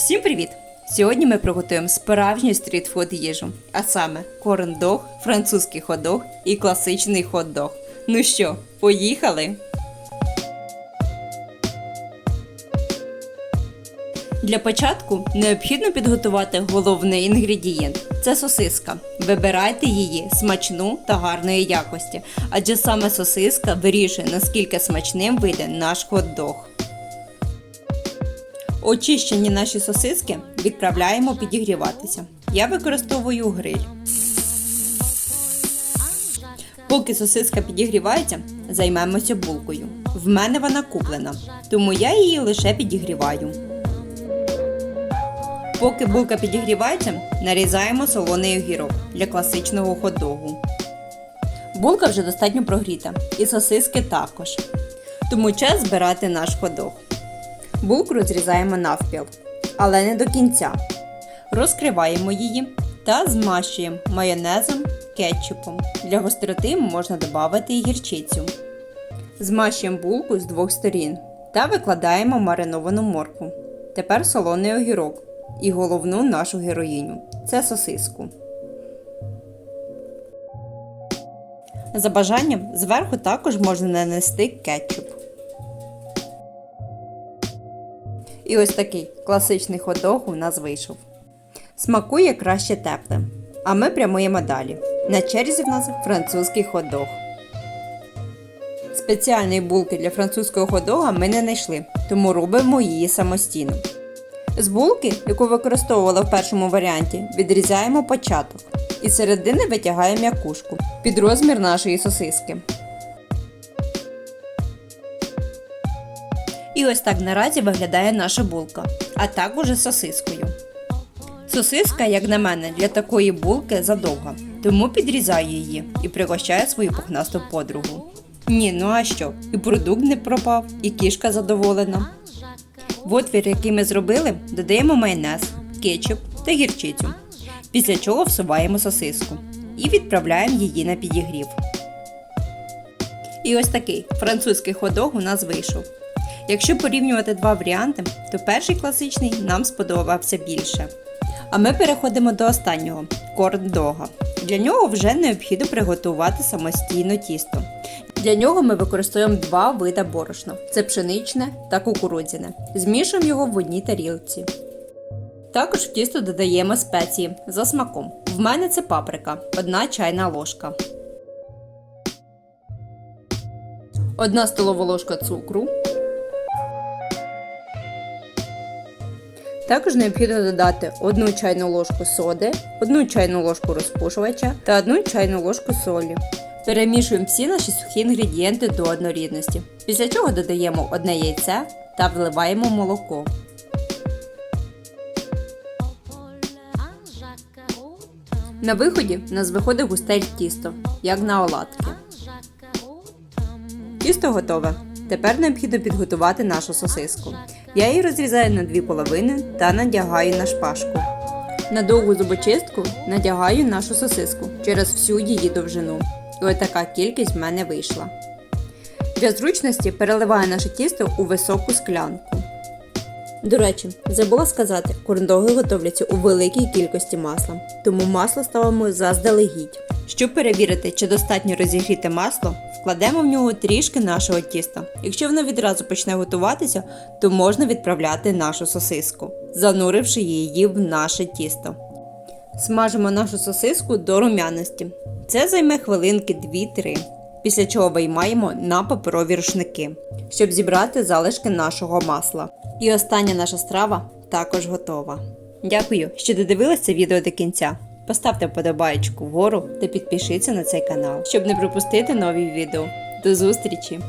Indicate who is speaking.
Speaker 1: Всім привіт! Сьогодні ми приготуємо справжню стрітфуд їжу, а саме корн-дог, французький хот-дог і класичний хот-дог. Ну що, поїхали? Для початку необхідно підготувати головний інгредієнт це сосиска. Вибирайте її смачну та гарної якості, адже саме сосиска вирішує, наскільки смачним вийде наш хот-дог. Очищені наші сосиски відправляємо підігріватися. Я використовую гриль. Поки сосиска підігрівається, займемося булкою. В мене вона куплена, тому я її лише підігріваю. Поки булка підігрівається, нарізаємо солоний огірок для класичного хот-догу. Булка вже достатньо прогріта, і сосиски також. Тому час збирати наш хот-дог. Булку розрізаємо навпіл, але не до кінця. Розкриваємо її та змащуємо майонезом, кетчупом. Для гостроти можна додати і гірчицю. Змащуємо булку з двох сторін та викладаємо мариновану моркву. Тепер солоний огірок і головну нашу героїню це сосиску. За бажанням зверху також можна нанести кетчуп. І ось такий класичний хот-дог у нас вийшов. Смакує краще теплим. А ми прямуємо далі. На черзі в нас французький хот-дог. Спеціальної булки для французького хот-дога ми не знайшли, тому робимо її самостійно. З булки, яку використовували в першому варіанті, відрізаємо початок і середини витягаємо м'якушку під розмір нашої сосиски. І ось так наразі виглядає наша булка, а так уже з сосискою. Сосиска, як на мене, для такої булки задовга, тому підрізаю її і пригощаю свою пухнасту подругу. Ні, ну а що? І продукт не пропав, і кішка задоволена. В отвір, який ми зробили, додаємо майонез, кетчуп та гірчицю. Після чого всуваємо сосиску і відправляємо її на підігрів. І ось такий французький ходок у нас вийшов. Якщо порівнювати два варіанти, то перший класичний нам сподобався більше. А ми переходимо до останнього корн-дога. Для нього вже необхідно приготувати самостійно тісто. Для нього ми використовуємо два вида борошна: це пшеничне та кукурудзяне. Змішуємо його в одній тарілці. Також в тісто додаємо спеції за смаком. В мене це паприка, одна чайна ложка. Одна столова ложка цукру. Також необхідно додати 1 чайну ложку соди, 1 чайну ложку розпушувача та 1 чайну ложку солі. Перемішуємо всі наші сухі інгредієнти до однорідності, після чого додаємо одне яйце та вливаємо молоко. На виході в нас виходить густе тісто, як на оладки. Тісто готове. Тепер необхідно підготувати нашу сосиску. Я її розрізаю на дві половини та надягаю на шпажку. На довгу зубочистку надягаю нашу сосиску через всю її довжину. І ось така кількість в мене вийшла. Для зручності переливаю наше тісто у високу склянку. До речі, забула сказати, корндоги готовляться у великій кількості масла, тому масло ставимо заздалегідь. Щоб перевірити, чи достатньо розігріти масло, вкладемо в нього трішки нашого тіста. Якщо воно відразу почне готуватися, то можна відправляти нашу сосиску, зануривши її в наше тісто. Смажимо нашу сосиску до рум'яності. Це займе хвилинки 2-3. Після чого виймаємо на паперові рушники, щоб зібрати залишки нашого масла. І остання наша страва також готова. Дякую, що додивилися відео до кінця. Поставте вподобайку вгору та підпишіться на цей канал, щоб не пропустити нові відео. До зустрічі!